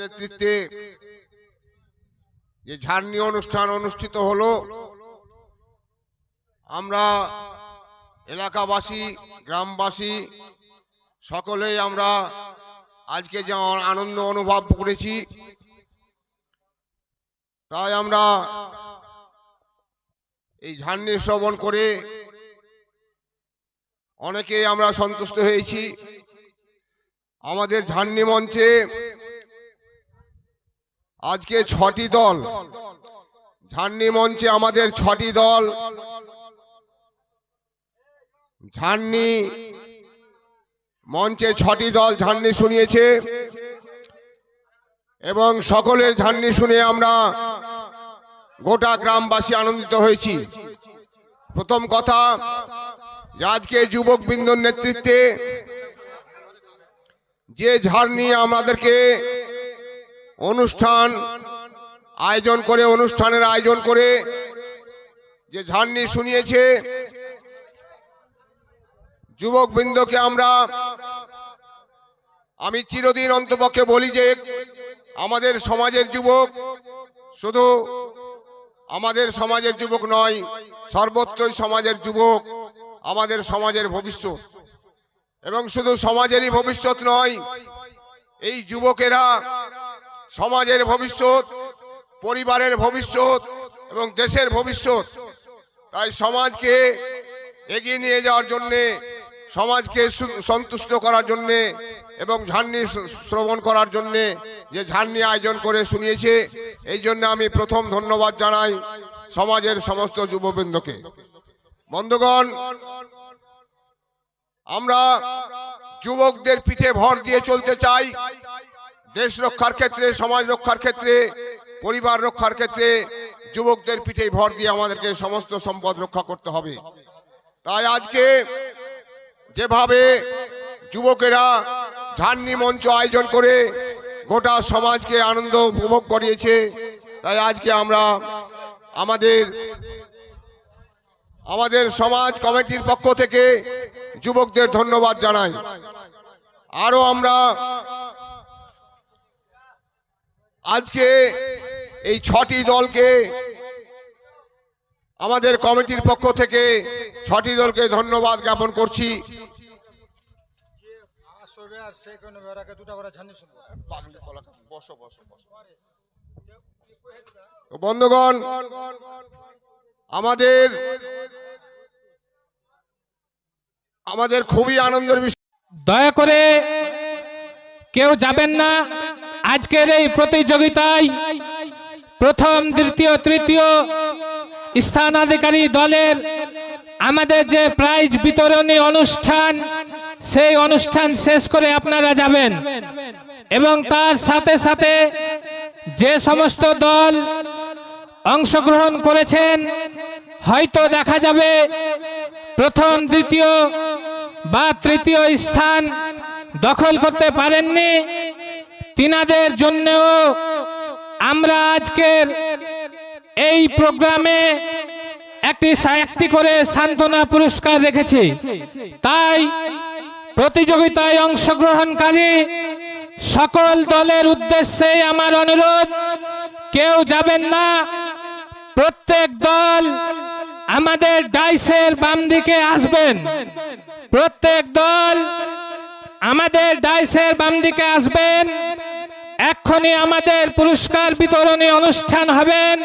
নেতৃত্বে যে ঝাড়নি অনুষ্ঠান অনুষ্ঠিত হলো, আমরা এলাকাবাসী, গ্রামবাসী সকলেই আমরা আজকে যে আনন্দ অনুভব করেছি, তাই আমরা এই ঝাড়নি শ্রবণ করে অনেকে আমরা সন্তুষ্ট হয়েছি। আমাদের ঝাড়নি মঞ্চে আজকে ছটি দল। ঝাড়নি মঞ্চে আমাদের ছটি দল। ঝাড়নি মঞ্চে ছটি দল ঝাড়নি শুনিয়েছে। এবং সকলের ঝাড়নি শুনে আমরা গোটা গ্রামবাসী আনন্দিত হয়েছি। প্রথম কথা আজকে যুবক বিন্দুর নেতৃত্বে যে ঝাড়নি আমাদেরকে অনুষ্ঠান, আয়োজন করে, অনুষ্ঠানের আয়োজন করে যে ঝাড়নি শুনিয়েছে যুবক বৃন্দকে আমরা, আমি চিরদিন অন্তপক্ষে বলি যে আমাদের সমাজের যুবক শুধু আমাদের সমাজের যুবক নয়, সর্বত্রই সমাজের যুবক, আমাদের সমাজের ভবিষ্যৎ। এবং শুধু সমাজেরই ভবিষ্যৎ নয়, এই যুবকেরা সমাজের ভবিষ্যৎ, পরিবারের ভবিষ্যৎ এবং দেশের ভবিষ্যৎ। তাই সমাজকে এগিয়ে নিয়ে যাওয়ার জন্যে, সমাজকে সন্তুষ্ট করার জন্যে এবং ঝান্নি শ্রবণ করার জন্যে যে ঝান্নি আয়োজন করে শুনিয়েছে, এই জন্য আমি প্রথম ধন্যবাদ জানাই সমাজের সমস্ত যুববৃন্দকে। বন্ধুগণ, আমরা যুবকদের পিঠে ভর দিয়ে চলতে চাই। দেশ রক্ষার ক্ষেত্রে, সমাজ রক্ষার ক্ষেত্রে, পরিবার রক্ষার ক্ষেত্রে যুবকদের পিঠে ভর দিয়ে আমাদেরকে সমস্ত সম্পদ রক্ষা করতে হবে। তাই আজকে যেভাবে যুবকেরা ঝান্নি মঞ্চ আয়োজন করে গোটা সমাজকে আনন্দ উপভোগ করিয়েছে, তাই আজকে আমরা আমাদের আমাদের সমাজ কমিটির পক্ষ থেকে যুবকদের ধন্যবাদ জানাই। আরও আমরা আজকে এই ছটি দলকে আমাদের কমিটির পক্ষ থেকে ছটি দলকে ধন্যবাদ জ্ঞাপন করছি। বন্ধুগণ, আমাদের আমাদের খুবই আনন্দের বিষয়। দয়া করে কেউ যাবেন না। আজকের এই প্রতিযোগিতায় প্রথম, দ্বিতীয়, তৃতীয় স্থানাধিকারী দলের আমাদের যে প্রাইজ বিতরণী অনুষ্ঠান, সেই অনুষ্ঠান শেষ করে আপনারা যাবেন। এবং তার সাথে সাথে যে সমস্ত দল অংশগ্রহণ করেছেন, হয়তো দেখা যাবে প্রথম, দ্বিতীয় বা তৃতীয় স্থান দখল করতে পারেননি। তিনাদের জন্যও আমরা আজকের এই প্রোগ্রামে একটি একটি করে সান্ত্বনা পুরস্কার রেখেছি। তাই প্রতিযোগিতায় অংশগ্রহণকারী সকল দলের উদ্দেশ্যে আমার অনুরোধ, কেউ যাবেন না। প্রত্যেক দল আমাদের ডাইসের বাম দিকে আসবেন। প্রত্যেক দল আমাদের ডাইসের বাম দিকে আসবেন। এক্ষুনি আমাদের পুরস্কার বিতরণী অনুষ্ঠান হবেন।